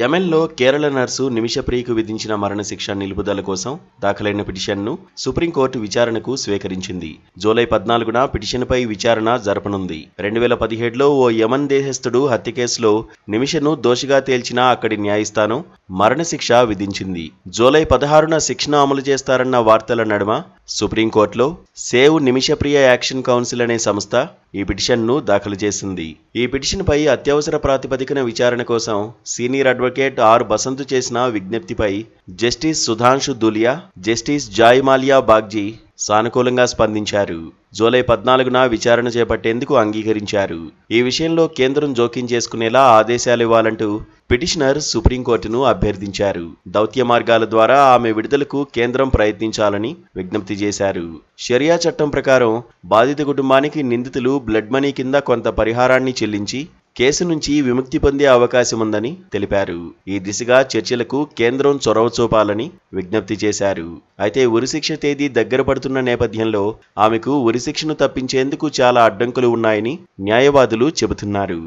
యెమెన్లో Kerala nurse నిమిషప్రియకు విధించిన మరణశిక్ష నిలుపుదల కోసం దాఖలైన పిటిషన్ను సుప్రీంకోర్టు విచారణకు స్వీకరించింది. జూలై పద్నాలుగున పిటిషన్పై విచారణ జరపనుంది. రెండు వేల పదిహేడులో ఓ యమన్ దేశస్థుడు హత్య కేసులో నిమిషను దోషిగా తేల్చిన అక్కడి న్యాయస్థానం మరణశిక్ష విధించింది. జూలై పదహారున శిక్షణ అమలు చేస్తారన్న వార్తల నడుమ సుప్రీంకోర్టులో సేవ్ నిమిషప్రియ యాక్షన్ కౌన్సిల్ అనే సంస్థ ఈ పిటిషన్ను దాఖలు చేసింది. ఈ పిటిషన్పై అత్యవసర ప్రాతిపదికన విచారణ కోసం సీనియర్ అడ్వకేట్ ఆర్ బసంత్ చేసిన విజ్ఞప్తిపై జస్టిస్ సుధాంశు దులియా జస్టిస్ జాయిమాలియా బాగ్జీ సానుకూలంగా స్పందించారు. జూలై పద్నాలుగున విచారణ చేపట్టేందుకు అంగీకరించారు. ఈ విషయంలో కేంద్రం జోక్యం చేసుకునేలా ఆదేశాలు ఇవ్వాలంటూ పిటిషనర్ సుప్రీంకోర్టును అభ్యర్థించారు. దౌత్య మార్గాల ద్వారా ఆమె విడుదలకు కేంద్రం ప్రయత్నించాలని విజ్ఞప్తి చేశారు. షరియా చట్టం ప్రకారం బాధిత కుటుంబానికి నిందితులు బ్లడ్ మనీ కింద కొంత పరిహారాన్ని చెల్లించి కేసు నుంచి విముక్తి పొందే అవకాశం ఉందని తెలిపారు. ఈ దిశగా చర్చలకు కేంద్రం చొరవ చూపాలని విజ్ఞప్తి చేశారు. అయితే ఉరిశిక్ష తేదీ దగ్గర పడుతున్న నేపథ్యంలో ఆమెకు ఉరిశిక్షను తప్పించేందుకు చాలా అడ్డంకులు ఉన్నాయని న్యాయవాదులు చెబుతున్నారు.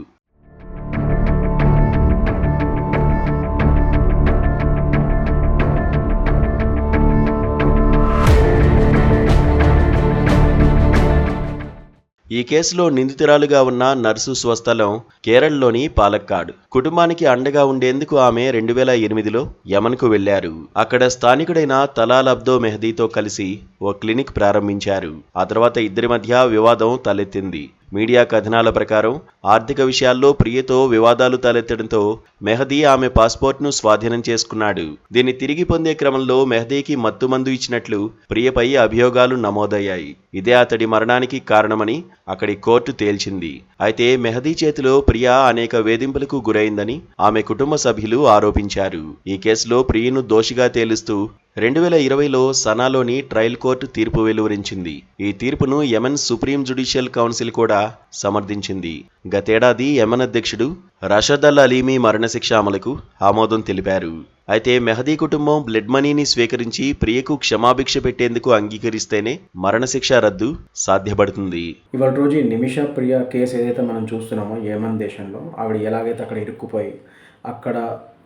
ఈ కేసులో నిందితురాలుగా ఉన్న నర్సు స్వస్థలం కేరళలోని పాలక్కాడ్. కుటుంబానికి అండగా ఉండేందుకు ఆమె రెండు వేల ఎనిమిదిలో యమన్కు వెళ్ళారు అక్కడ స్థానికుడైన తలాల్ అబ్దో మెహదీతో కలిసి ఓ క్లినిక్ ప్రారంభించారు. ఆ తర్వాత ఇద్దరి మధ్య వివాదం తలెత్తింది. మీడియా కథనాల ప్రకారం ఆర్థిక విషయాల్లో ప్రియతో వివాదాలు తలెత్తడంతో మెహదీ ఆమె పాస్పోర్ట్ను స్వాధీనం చేసుకున్నాడు. దీన్ని తిరిగి పొందే క్రమంలో మెహదీకి మత్తుమందు ఇచ్చినట్లు ప్రియపై అభియోగాలు నమోదయ్యాయి. ఇదే అతడి మరణానికి కారణమని అక్కడి కోర్టు తేల్చింది. అయితే మెహదీ చేతిలో ప్రియా అనేక వేధింపులకు గురైందని ఆమె కుటుంబ సభ్యులు ఆరోపించారు. ఈ కేసులో ప్రియను దోషిగా తేలుస్తూ రెండు వేల ఇరవైలో సనాలోని ట్రయల్ కోర్టు తీర్పు వెలువరించింది. ఈ తీర్పును యమన్ సుప్రీం జుడిషియల్ కౌన్సిల్ కూడా సమర్థించింది. గతేడాది యమన్ అధ్యక్షుడు రషద్ అల్ అలీమీ మరణశిక్ష అమలుకు ఆమోదం తెలిపారు. అయితే మెహదీ కుటుంబం బ్లడ్ మనీని స్వీకరించి ప్రియకు క్షమాభిక్ష పెట్టేందుకు అంగీకరిస్తేనే మరణశిక్ష రద్దు సాధ్యపడుతుంది. ఇవాళ రోజు నిమిష ప్రియ కేసు ఏదైతే మనం చూస్తున్నామో యమన్ దేశంలో ఆవిడ ఎలాగైతే అక్కడ ఇరుక్కుపోయి అక్కడ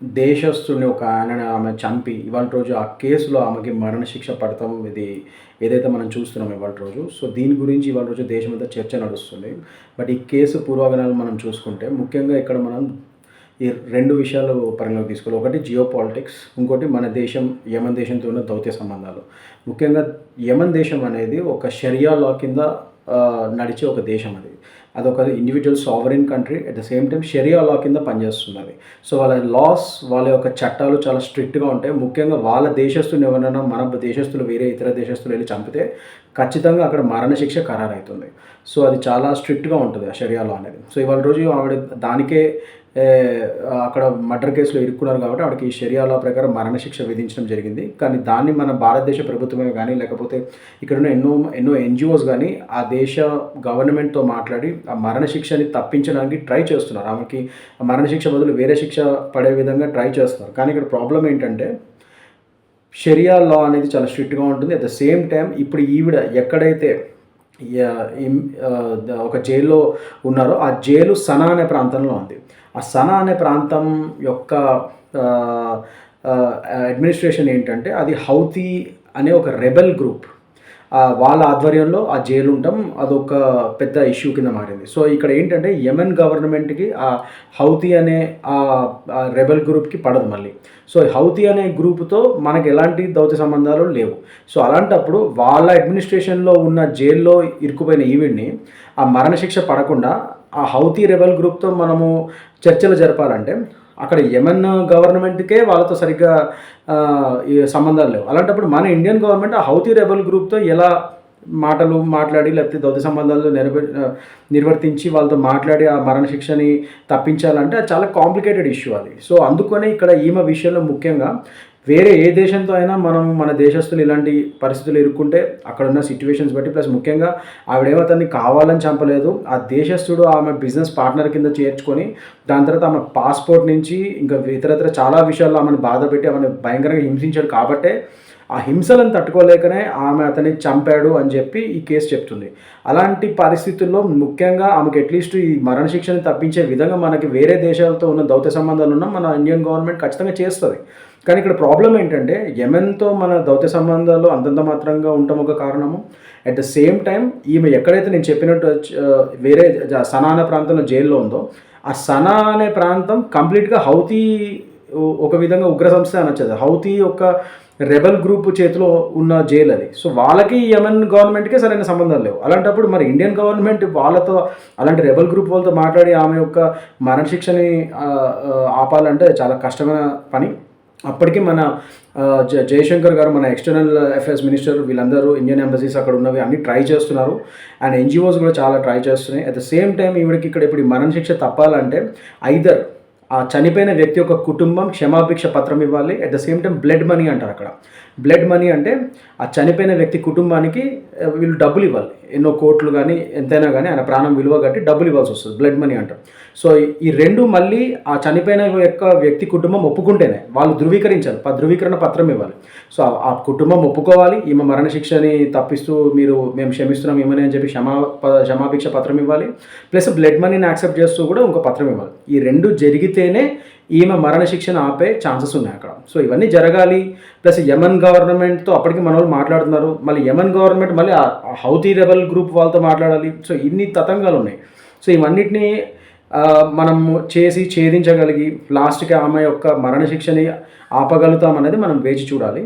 దేశస్తుని ఒక ఆయన ఆమె చంపి ఇవాళ రోజు ఆ కేసులో ఆమెకి మరణశిక్ష పడతాం ఇది ఏదైతే మనం చూస్తున్నాం ఇవాళ రోజు. సో దీని గురించి ఇవాళ రోజు దేశమంతా చర్చ నడుస్తుంది. బట్ ఈ కేసు పూర్వాగనాలు మనం చూసుకుంటే ముఖ్యంగా ఇక్కడ మనం ఈ రెండు విషయాలు పరంగా తీసుకోవాలి. ఒకటి జియో పాలిటిక్స్ ఇంకోటి మన దేశం యమన్ దేశంతో ఉన్న దౌత్య సంబంధాలు. ముఖ్యంగా యమన్ దేశం అనేది ఒక షరియా లా కింద నడిచే ఒక దేశం అది. అదొక individual sovereign country at the same time sharia law కింద పనిచేస్తున్నది. సో వాళ్ళ లాస్ వాళ్ళ యొక్క చట్టాలు చాలా స్ట్రిక్ట్గా ఉంటాయి. ముఖ్యంగా వాళ్ళ దేశస్తుని ఎవరైనా మన దేశస్తులు వేరే ఇతర దేశస్తులు వెళ్ళి చంపితే ఖచ్చితంగా అక్కడ మరణశిక్ష ఖరారవుతుంది సో అది చాలా స్ట్రిక్ట్గా ఉంటుంది ఆ షెరియా లా అనేది. సో ఇవాళ రోజు ఆవిడ దానికే అక్కడ మర్డర్ కేసులో ఇరుక్కున్నారు కాబట్టి ఆవిడకి ఈ షరియా లా ప్రకారం మరణశిక్ష విధించడం జరిగింది. కానీ దాన్ని మన భారతదేశ ప్రభుత్వమే కానీ లేకపోతే ఇక్కడ ఉన్న ఎన్నో ఎన్నో ఎన్జిఓస్ కానీ ఆ దేశ గవర్నమెంట్తో మాట్లాడి ఆ మరణశిక్షని తప్పించడానికి ట్రై చేస్తున్నారు. ఆమెకి ఆ మరణశిక్ష బదులు వేరే శిక్ష పడే విధంగా ట్రై చేస్తున్నారు. కానీ ఇక్కడ ప్రాబ్లం ఏంటంటే షరియా లా అనేది చాలా స్ట్రిక్ట్గా ఉంటుంది. అట్ ద సేమ్ టైం ఇప్పుడు ఈవిడ ఎక్కడైతే ఒక జైల్లో ఉన్నారో ఆ జైలు సనా అనే ప్రాంతంలో ఉంది. ఆ సనా అనే ప్రాంతం యొక్క అడ్మినిస్ట్రేషన్ ఏంటంటే అది హౌతీ అనే ఒక రెబెల్ గ్రూప్. వాళ్ళ ఆధ్వర్యంలో ఆ జైలు ఉండటం అదొక పెద్ద ఇష్యూ కింద మారింది. సో ఇక్కడ ఏంటంటే యెమెన్ గవర్నమెంట్కి ఆ హౌతీ అనే ఆ రెబల్ రెబెల్ గ్రూప్కి పడదు మళ్ళీ. సో హౌతీ అనే గ్రూప్తో మనకి ఎలాంటి దౌత్య సంబంధాలు లేవు. సో అలాంటప్పుడు వాళ్ళ అడ్మినిస్ట్రేషన్లో ఉన్న జైల్లో ఇరుక్కుపోయిన ఈవిడ్ని ఆ మరణశిక్ష పడకుండా ఆ హౌతీ రెబెల్ గ్రూప్తో మనము చర్చలు జరపాలంటే అక్కడ యమన్ గవర్నమెంట్కే వాళ్ళతో సరిగ్గా ఈ సంబంధాలు లేవు. అలాంటప్పుడు మన ఇండియన్ గవర్నమెంట్ ఆ హౌతీ రెబల్ గ్రూప్తో ఎలా మాటలు మాట్లాడి లేకపోతే దౌత్య సంబంధాలు నెరవే నిర్వర్తించి వాళ్ళతో మాట్లాడి ఆ మరణశిక్షని తప్పించాలంటే అది చాలా కాంప్లికేటెడ్ ఇష్యూ అది. సో అందుకనే ఇక్కడ ఈమె విషయంలో ముఖ్యంగా వేరే ఏ దేశంతో అయినా మనం మన దేశస్తులు ఇలాంటి పరిస్థితులు ఇరుక్కుంటే అక్కడ ఉన్న సిచ్యువేషన్స్ బట్టి ప్లస్ ముఖ్యంగా ఆవిడేమో అతన్ని కావాలని చంపలేదు. ఆ దేశస్తుడు ఆమె బిజినెస్ పార్ట్నర్ కింద చేర్చుకొని దాని తర్వాత ఆమె పాస్పోర్ట్ నుంచి ఇంకా ఇతరత్ర చాలా విషయాల్లో ఆమెను బాధ పెట్టి ఆమెను భయంకరంగా హింసించాడు కాబట్టే ఆ హింసలను తట్టుకోలేకనే ఆమె అతన్ని చంపాడు అని చెప్పి ఈ కేసు చెప్తుంది. అలాంటి పరిస్థితుల్లో ముఖ్యంగా ఆమెకు అట్లీస్ట్ ఈ మరణశిక్షను తప్పించే విధంగా మనకి వేరే దేశాలతో ఉన్న దౌత్య సంబంధాలు ఉన్న మన ఇండియన్ గవర్నమెంట్ ఖచ్చితంగా చేస్తుంది. కానీ ఇక్కడ ప్రాబ్లం ఏంటంటే యమెన్తో మన దౌత్య సంబంధాలు అంతంత మాత్రంగా ఉండటం ఒక కారణము. అట్ ద సేమ్ టైం ఈమె ఎక్కడైతే నేను చెప్పినట్టు వేరే సనా అనే ప్రాంతంలో జైల్లో ఉందో ఆ సనా అనే ప్రాంతం కంప్లీట్గా హౌతీ ఒక విధంగా ఉగ్ర సంస్థ అనొచ్చేది హౌతీ యొక్క రెబల్ గ్రూప్ చేతిలో ఉన్న జైలు అది. సో వాళ్ళకి యమన్ గవర్నమెంట్కే సరైన సంబంధాలు లేవు. అలాంటప్పుడు మరి ఇండియన్ గవర్నమెంట్ వాళ్ళతో అలాంటి రెబల్ గ్రూప్ వాళ్ళతో మాట్లాడి ఆమె యొక్క మరణశిక్షని ఆపాలంటే చాలా కష్టమైన పని. అప్పటికి మన జ- జయశంకర్ గారు మన ఎక్స్టర్నల్ అఫైర్స్ మినిస్టర్ వీళ్ళందరూ ఇండియన్ ఎంబసీస్ అక్కడ ఉన్నవి అన్ని ట్రై చేస్తున్నారు. అండ్ ఎన్జిఓస్ కూడా చాలా ట్రై చేస్తున్నాయి. అట్ ద సేమ్ టైం ఈవిడికి ఇక్కడ ఇప్పుడు మరణ శిక్ష తప్పాలంటే ఐదర్ ఆ చనిపోయిన వ్యక్తి యొక్క కుటుంబం క్షమాభిక్ష పత్రం ఇవ్వాలి. At the same time blood money అంటారు అక్కడ. బ్లడ్ మనీ అంటే ఆ చనిపోయిన వ్యక్తి కుటుంబానికి వీళ్ళు డబ్బులు ఇవ్వాలి. ఎన్నో కోట్లు కానీ ఎంతైనా కానీ ఆయన ప్రాణం విలువ కట్టి డబ్బులు ఇవ్వాల్సి వస్తుంది బ్లడ్ మనీ అంటారు సో ఈ రెండు మళ్ళీ ఆ చనిపోయిన యొక్క వ్యక్తి కుటుంబం ఒప్పుకుంటేనే వాళ్ళు ధృవీకరించాలి ఆ ధృవీకరణ పత్రం ఇవ్వాలి. సో ఆ- కుటుంబం ఒప్పుకోవాలి ఈమె మరణశిక్షని తప్పిస్తూ మీరు మేము క్షమిస్తున్నాం ఏమని అని చెప్పి క్షమా క్షమాభిక్ష పత్రం ఇవ్వాలి. ప్లస్ బ్లడ్ మనీని యాక్సెప్ట్ చేస్తూ కూడా ఇంకో పత్రం ఇవ్వాలి. ఈ రెండు జరిగితేనే ఈమె మరణశిక్షను ఆపే ఛాన్సెస్ ఉన్నాయి అక్కడ. సో ఇవన్నీ జరగాలి. ప్లస్ యమన్ గవర్నమెంట్తో అప్పటికి మన వాళ్ళు మాట్లాడుతున్నారు. మళ్ళీ యమన్ గవర్నమెంట్ మళ్ళీ హౌతీ రెబల్ గ్రూప్ వాళ్ళతో మాట్లాడాలి. సో ఇన్ని తతంగాలు ఉన్నాయి. సో ఇవన్నిటిని మనం చేసి ఛేదించగలిగి లాస్ట్కి ఆమె యొక్క మరణశిక్షని ఆపగలుగుతామనేది మనం వేచి చూడాలి.